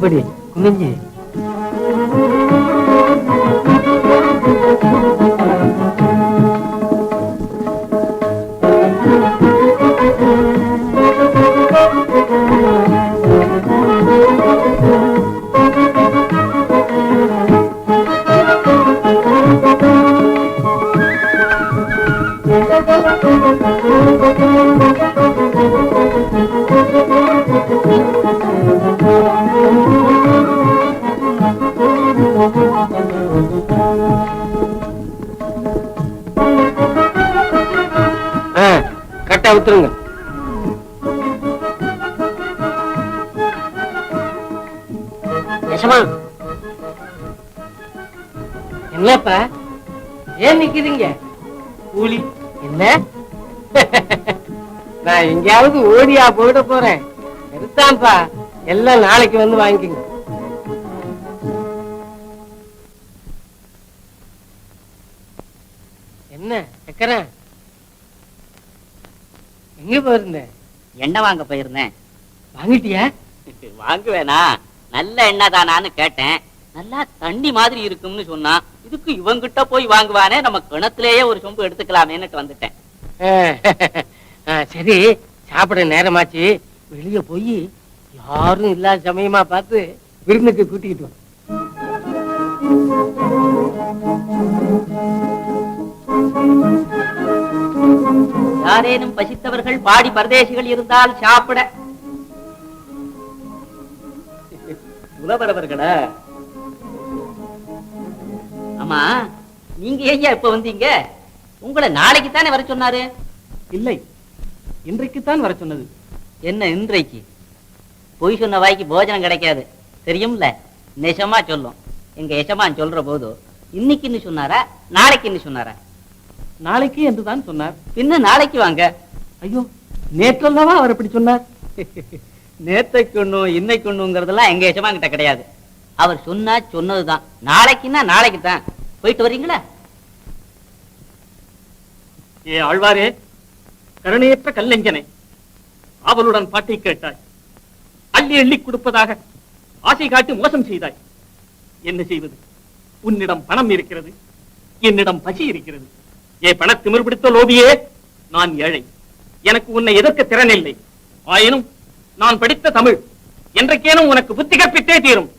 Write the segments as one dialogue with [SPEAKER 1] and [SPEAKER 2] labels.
[SPEAKER 1] കഷ്ടപ്പെടി കുഞ്ഞിഞ്ചി Thank you. கரெக்டா விட்டுருங்க யசமா என்னப்பா? ஏன் நிக்கிறீங்க? கூலி. என்ன? நான் எங்கேயாவது ஓடியா போயிட போறேன். எடுத்தான்ப்பா எல்லாம் நாளைக்கு வந்து வாங்கிக்கோங்க. என்ன சக்கரன் எங்க போயிருந்த?
[SPEAKER 2] எண்ணெய் வாங்க போயிருந்தேன்
[SPEAKER 1] வாங்கிட்டியா?
[SPEAKER 2] வாங்குவேனா? நல்ல எண்ணெய் தானான்னு கேட்டேன். நல்லா தண்ணி மாதிரி இருக்கும்னு சொன்னா இதுக்கு இவங்கிட்ட போய் வாங்குவானே நம்ம கிணத்துலயே ஒரு சொம்பு எடுத்துக்கலாமேன்னுட்டு வந்துட்டேன்.
[SPEAKER 1] சரி சாப்பிட நேரமாச்சு. வெளிய போய் யாரும் இல்லாத சமயமா பார்த்து விருந்துக்கு கூட்டிக்கிட்டு வா.
[SPEAKER 2] யாரேனும் பசித்தவர்கள் பாடி பரதேசிகள் இருந்தால் சாப்பிட. உலவரவர்களா ஆமா நீங்க ஐயா இப்ப வந்தீங்க? உங்களை நாளைக்கு தானே வர சொன்னாரு?
[SPEAKER 1] இல்லை இன்றைக்குத்தான் வர சொன்னது.
[SPEAKER 2] என்ன இன்றைக்கு? பொய் சொன்ன வாய்க்கு போஜனம் கிடைக்காது. தெரியும்ல? நெசமா சொல்லும். எங்க எசமான் சொல்ற போது இன்னைக்குன்னு சொன்னாரா நாளைக்குன்னு சொன்னாரா?
[SPEAKER 1] நாளைக்கு என்றுதான் சொன்னார்.
[SPEAKER 2] பின்ன நாளைக்கு வாங்க.
[SPEAKER 1] ஐயோ நேற்றல்லவா அவர் இப்படி சொன்னார்?
[SPEAKER 2] நேத்தைக்கு ஒண்ணும் இன்னைக்கு ஒண்ணுங்கிறதெல்லாம் எங்க கிட்ட கிடையாது. அவர் சொன்னா சொன்னதுதான். நாளைக்குன்னா நாளைக்கு தான் போயிட்டு வர்றீங்களா?
[SPEAKER 3] ஏ ஆழ்வாரே கருணையற்ற கல்லெஞ்சனை ஆவலுடன் பாட்டை கேட்டாய். அள்ளி அள்ளி கொடுப்பதாக ஆசை காட்டி மோசம் செய்தாய். என்ன செய்வது? உன்னிடம் பணம் இருக்கிறது என்னிடம் பசி இருக்கிறது. ஏ பண திமிர் பிடித்த லோபியே நான் ஏழை. எனக்கு உன்னை எதிர்க்க திறன் இல்லை. ஆயினும் நான் படித்த தமிழ். என்றைக்கேனும் உனக்கு புத்தி கற்பித்தே தீரும்.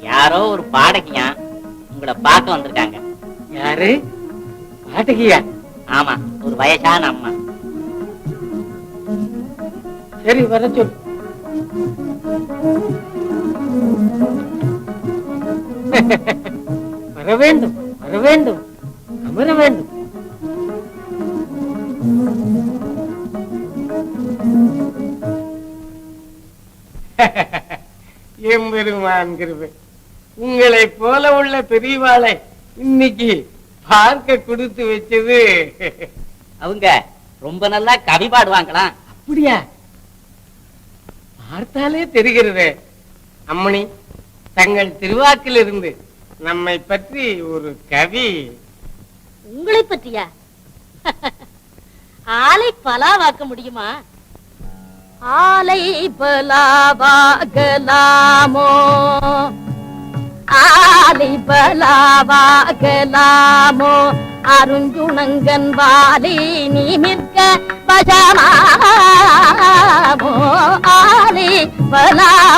[SPEAKER 2] யாரோ ஒரு பாடகியா உங்களை பார்க்க வந்திருக்காங்க.
[SPEAKER 1] யாரு? பாட்டுக்கியா
[SPEAKER 2] ஆமா ஒரு வயசான அம்மா.
[SPEAKER 1] சரி வர சொல். வர வேண்டும் வர வேண்டும் அமர வேண்டும். எம்பெருமான் கிருபை. உங்களை போல உள்ள பெரியவாளை இன்னைக்கு பார்க்க கொடுத்து வச்சது.
[SPEAKER 2] அவங்க ரொம்ப நல்லா கவி பாடுவாங்களாம்.
[SPEAKER 1] அப்படியா? பார்த்தாலே தெரிகிறதே. அம்மணி தங்கள் திருவாக்கிலிருந்து நம்மை பற்றி ஒரு கவி.
[SPEAKER 4] உங்களை பற்றியா? ஆலை பலாவாக்க முடியுமா? ஆலை பலாவாகலாமோ ஆலி பலாவாகலாமோ அருஞ்சுணங்கன் வாலி நிமிர்க்க பஜமாமோ ஆலி பலாவாகலாமோ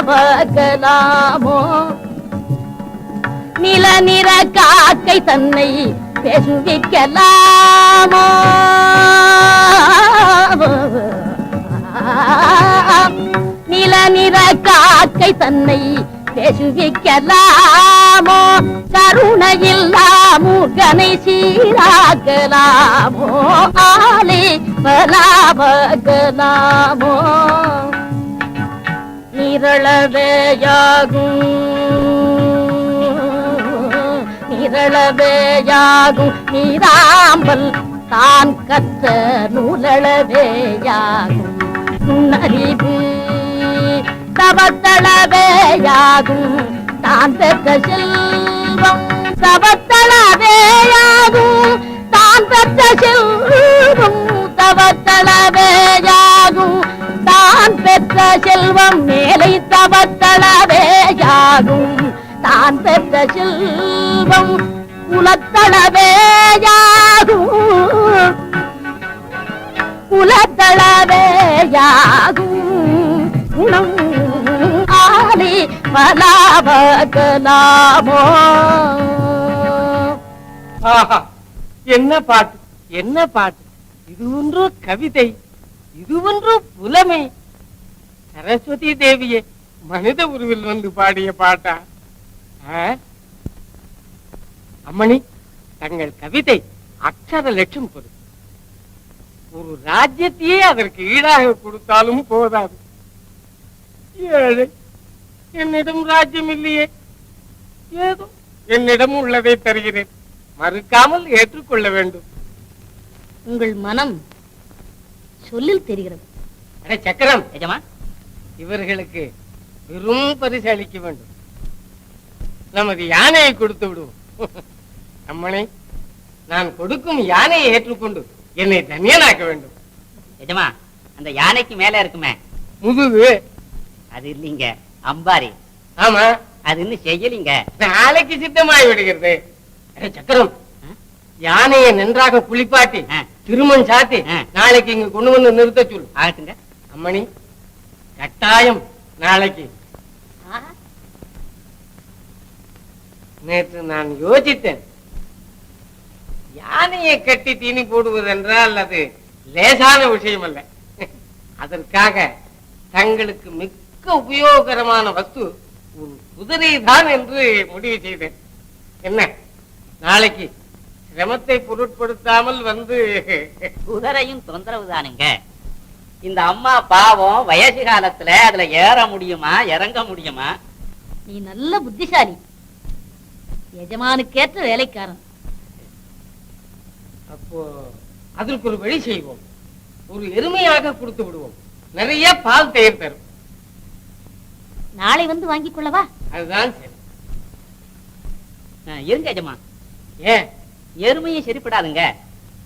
[SPEAKER 4] நில நிற காக்கை தன்னை பேசுவிக்கலாமோ? நில நிற காக்கை தன்னை பேசுவிக்கலாமோ கருணையில்லா மூர்கனை சீராக்கலாமோ ஆலே பலாபகலாமோ நிரளவேயாகும். நிரளவேயாகும். நீராம்பல் தான் கற்ற நூலளவேயாகும். நுண்ணறிவு சபத்தளவேயாகும் தான் பெற்ற செல்வம் சபத்தளவேயாகும் தான் பெற்ற செல்வம் தவத்தளவேயாகும் தான் பெற்ற செல்வம் மேலை தவத்தளவேயாகும் தான் பெற்ற செல்வம் குலத்தளவேயாகும் பலாபகலாமோ
[SPEAKER 1] என்ன பாட்டு என்ன பாட்டு? இது ஒன்று கவிதை இது ஒன்று புலமை. சரஸ்வதி தேவியே மனித உருவில் வந்து பாடிய பாட்டா? அம்மணி தங்கள் கவிதை அக்ஷர லட்சம் பொருள். ஒரு ராஜ்யத்தையே அதற்கு ஈடாக கொடுத்தாலும் போதாது. ஏழை என்னிடம் ராஜ்யம் இல்லையே. ஏதோ என்னிடம் உள்ளதை தருகிறேன். மறுக்காமல் ஏற்றுக்கொள்ள வேண்டும்.
[SPEAKER 4] உங்கள் மனம் சொல்லில் தெரிகிறது.
[SPEAKER 1] அட சக்கரம்!
[SPEAKER 2] எஜமா?
[SPEAKER 1] இவர்களுக்கு வெறும் பரிசு அளிக்க வேண்டும். நமது யானையை கொடுத்து விடுவோம். அம்மனை நான் கொடுக்கும் யானையை ஏற்றுக்கொண்டு என்னை தனியனாக்க வேண்டும்.
[SPEAKER 2] எஜமா அந்த யானைக்கு மேல இருக்குமே.
[SPEAKER 1] முதுகு.
[SPEAKER 2] அது இல்லைங்க. அம்பாரி.
[SPEAKER 1] ஆமா.
[SPEAKER 2] அது இன்னும் செய்யலீங்க.
[SPEAKER 1] நாளைக்கு சித்தமாய் விடுகிறது. சக்கரம்? யானையை நன்றாக குளிப்பாட்டி. திருமண் சாத்தி. நாளைக்கு இங்க கொண்டு வந்து நிறுத்த சொல்லு.
[SPEAKER 2] ஆகட்டுங்க.
[SPEAKER 1] அம்மணி கட்டாயம் நாளைக்கு. நேற்று நான் யோசித்தேன். யானையை கட்டி தீனி போடுவது என்றால் அது லேசான விஷயம் அல்ல அதற்காக தங்களுக்கு மிக்க உபயோகரமான வஸ்து. ஒரு குதிரை தான் என்று முடிவு செய்தேன். என்ன? நாளைக்கு சிரமத்தை பொருட்படுத்தாமல் வந்து
[SPEAKER 2] குதிரையும் தொந்தரவு தானுங்க. இந்த அம்மா பாவம் வயசு காலத்துல அதுல ஏற முடியுமா இறங்க முடியுமா?
[SPEAKER 4] நீ நல்ல புத்திசாலி. எஜமானுக்கேற்ற வேலைக்காரன்.
[SPEAKER 1] அப்போ அதற்கு ஒரு வழி செய்வோம். ஒரு எருமையாக கொடுத்து விடுவோம். நிறைய பால் தயிர் தரும்.
[SPEAKER 4] நாளை வந்து வாங்கிக் கொள்ளவா
[SPEAKER 1] அதுதான் சரி.
[SPEAKER 2] ஆ, இருங்க எஜமா.
[SPEAKER 1] ஏன்
[SPEAKER 2] எருமையும் சரிப்படாதுங்க.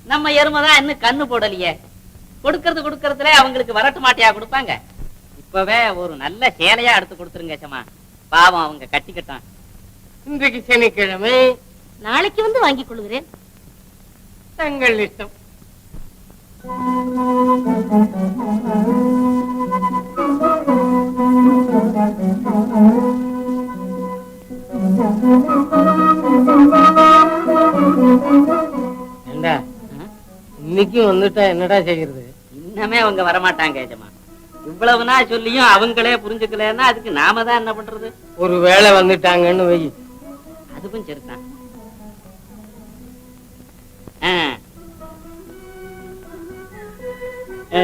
[SPEAKER 2] நம்ம எருமை தான் இன்னும் கண்ணு போடலையே. கொடுக்கறது கொடுக்கறதுல அவங்களுக்கு வரட்டு மாட்டியா கொடுப்பாங்க. இப்பவே ஒரு நல்ல சேலையா எடுத்து கொடுத்துருங்க எஜமா. பாவம் அவங்க கட்டிக்கிட்டான்
[SPEAKER 1] இன்றைக்கு சனிக்கிழமை.
[SPEAKER 4] நாளைக்கு வந்து வாங்கிக் கொள்கிறேன்
[SPEAKER 1] தங்கள் இஷ்டம். ஏண்டா? இன்னைக்கும் வந்துட்டா என்னடா செய்யறது
[SPEAKER 2] இன்னமே அவங்க வரமாட்டாங்க எஜமா இவ்வளவு நாள் சொல்லியும் அவங்களே புரிஞ்சுக்கலன்னா அதுக்கு நாம தான் என்ன பண்றது
[SPEAKER 1] ஒரு வேளை வந்துட்டாங்கன்னு வை
[SPEAKER 2] அதுவும் சரிதான் ஆ. ஆ.